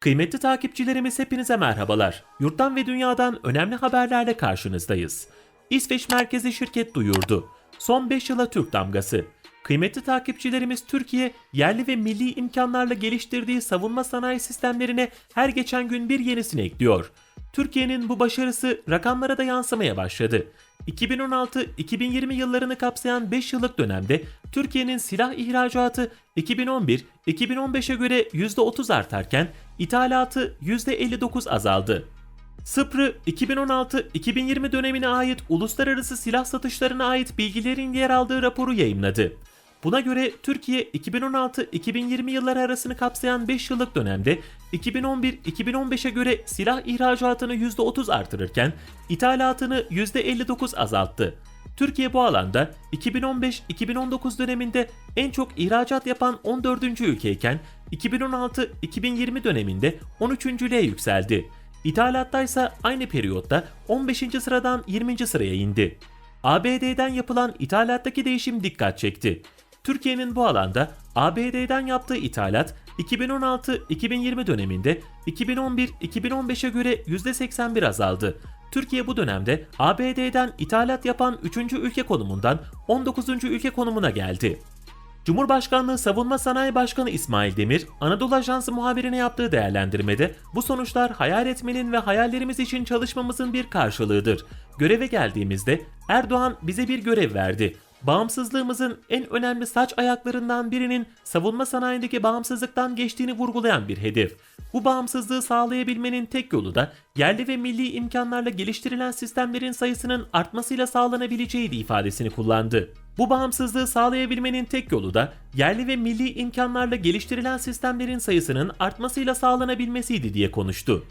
Kıymetli takipçilerimiz hepinize merhabalar. Yurttan ve dünyadan önemli haberlerle karşınızdayız. İsveç merkezi şirket duyurdu. Son 5 yıla Türk damgası. Kıymetli takipçilerimiz Türkiye yerli ve milli imkanlarla geliştirdiği savunma sanayi sistemlerine her geçen gün bir yenisini ekliyor. Türkiye'nin bu başarısı rakamlara da yansımaya başladı. 2016-2020 yıllarını kapsayan 5 yıllık dönemde Türkiye'nin silah ihracatı 2011-2015'e göre %30 artarken ithalatı %59 azaldı. Sıprı 2016-2020 dönemine ait uluslararası silah satışlarına ait bilgilerin yer aldığı raporu yayımladı. Buna göre Türkiye 2016-2020 yılları arasını kapsayan 5 yıllık dönemde 2011-2015'e göre silah ihracatını %30 artırırken ithalatını %59 azalttı. Türkiye bu alanda 2015-2019 döneminde en çok ihracat yapan 14. ülkeyken 2016-2020 döneminde 13.lüğe yükseldi. İthalatta ise aynı periyotta 15. sıradan 20. sıraya indi. ABD'den yapılan ithalattaki değişim dikkat çekti. Türkiye'nin bu alanda ABD'den yaptığı ithalat 2016-2020 döneminde 2011-2015'e göre %81 azaldı. Türkiye bu dönemde ABD'den ithalat yapan 3. ülke konumundan 19. ülke konumuna geldi. Cumhurbaşkanlığı Savunma Sanayi Başkanı İsmail Demir, Anadolu Ajansı muhabirine yaptığı değerlendirmede bu sonuçlar hayal etmenin ve hayallerimiz için çalışmamızın bir karşılığıdır. Göreve geldiğimizde Erdoğan bize bir görev verdi. Bağımsızlığımızın en önemli saç ayaklarından birinin savunma sanayindeki bağımsızlıktan geçtiğini vurgulayan bir hedef. Bu bağımsızlığı sağlayabilmenin tek yolu da yerli ve milli imkanlarla geliştirilen sistemlerin sayısının artmasıyla sağlanabileceğiydi ifadesini kullandı. Bu bağımsızlığı sağlayabilmenin tek yolu da yerli ve milli imkanlarla geliştirilen sistemlerin sayısının artmasıyla sağlanabilmesiydi diye konuştu.